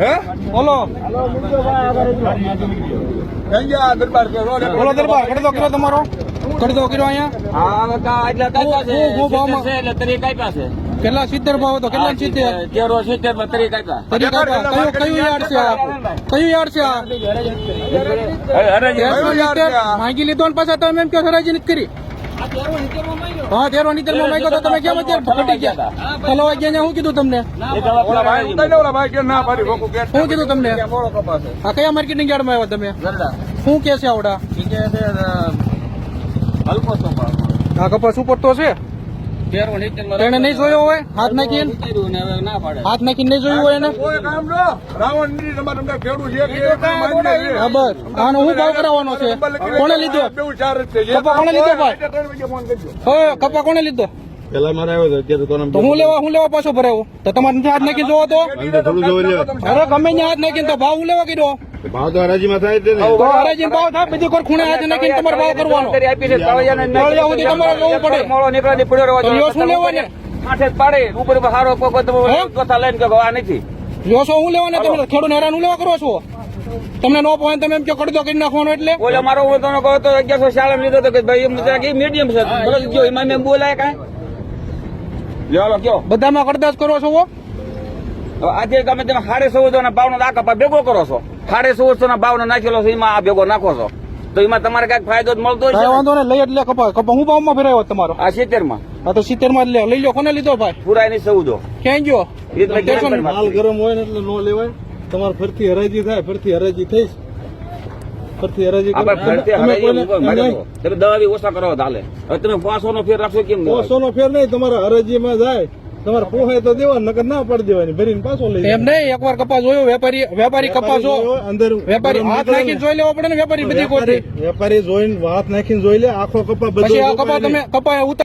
હે? બોલો. દરબાર બોલો દરબાર ખડતો કર્યો તમારો? ખડતો કર્યો અહીંયા? કેટલા સિત્તેર ભાવ હતો? કેટલા સિત્તેર? તેરો સિત્તેરમાં તરી કાપ્યા કયું કયું યાર્ડ છે આ? કયું યાર્ડ છે આ? તેરસો છે? માંગી લીધો ને પાછા તમે એમ કે હરાજી નથી કરી. હા તેરો નીતરમાં માંગ્યો તો તમે કેમ અત્યારે ફટી ગયા? હલો વાગ્યા શું કીધું તમને? ઓલા ભાઈ. ઉતારી દે, ઓલા ભાઈ કે ના પાડી રોકું કે. શું કીધું તમને? છે. કયા માર્કેટિંગ યાર્ડમાં આવ્યા તમે? શું કે છે આવડા? આ કપાસ ઉપર તો છે. માં તેને નહીં જોયો હોય? હાથ નાખીને ઉતાર્યું ને હવે ના પાડે. હાથ નાખીને નહીં જોયું હોય એને? બસ આનો હું ભાવ કરાવવાનો છે? કોને લીધો? કપા કોણે લીધો ભાઈ? કપા કોને લીધો? પેલા મારે આવ્યો અત્યારે તો તો હું લેવા હું લેવા પાછો ભરાયો તો તમારે હાથ નાખી જોવો તો? અરે ગમે હાથ નાખીને તો ભાવ હું લેવા કીધો? ભાવ તો હરાજીમાં થાય તે હરાજીને ભાવ થાય બધી કોઈ ખૂણે હાથ નાખીને તમારે ભાવ કરવાનો? આપી છે તળિયાને નહીં. સુધી તમારે લેવું પડે. મોળો નીકળે ને પડ્યો રહેવા શું લેવા ને? માથે પાડે ઉપર ઉપર હારો હે? ચોથા લઈને કે આ નથી. જોશો હું લેવાને? તમે ખેડૂત હેરાન હું લેવા કરો છો? તમને નો પોઈન્ટ તમે એમ કે કડદો કરી નાખવાનો એટલે? બોલે મારો હું તને કહો તો અગિયારસો શાળા લીધો તો કે ભાઈ એમ એ મીડિયમ છે. બોલો જો એમાં મેં બોલાય કાંઈ. લ્યો હાલો કયો. બધામાં કડદાસ કરો છો આજે તમે તમે સાડે સો ના ભાવનો દાખા ભેગો કરો છો. સાડે ચૌદસો ના ભાવ નાખેલો છે એમાં આ ભેગો નાખો છો. તો એમાં તમારે કંઈક ફાયદો જ મળતો હોય વાંધો ને લઈ એટલે કપા કપા હું ભાવમાં ફેરાયો તમારો? આ સિત્તેરમાં હા તો સિત્તેરમાં લે. લઈ લો કોને લીધો ભાઈ? પુરાયની સૌદો ક્યાં ગયો? માલ ગરમ હોય ને એટલે નો લેવાય. તમારે ફરતી હરાજી થાય ફરતી હરાજી થઈ ફરતી હરાજી તમે દવા ઓછા કરો ચાલે હવે તમે પાસો નો ફેર રાખશો કેમ પાસો નો ફેર નહીં તમારે હરાજીમાં જાય. તમારે પોહાય તો દેવા નકર ના પડી દેવાની. ભરીને પાછો લઈ એમ નહીં એકવાર કપાસ જોયો વેપારી વેપારી કપાસ જો. અંદર વેપારી હાથ નાખીને જોઈ લેવો પડે ને વેપારી બધી કોઈ વેપારી જોઈને હાથ નાખીને જોઈ લે આખો કપા બધો પછી આ કપા તમે કપા ઉતાર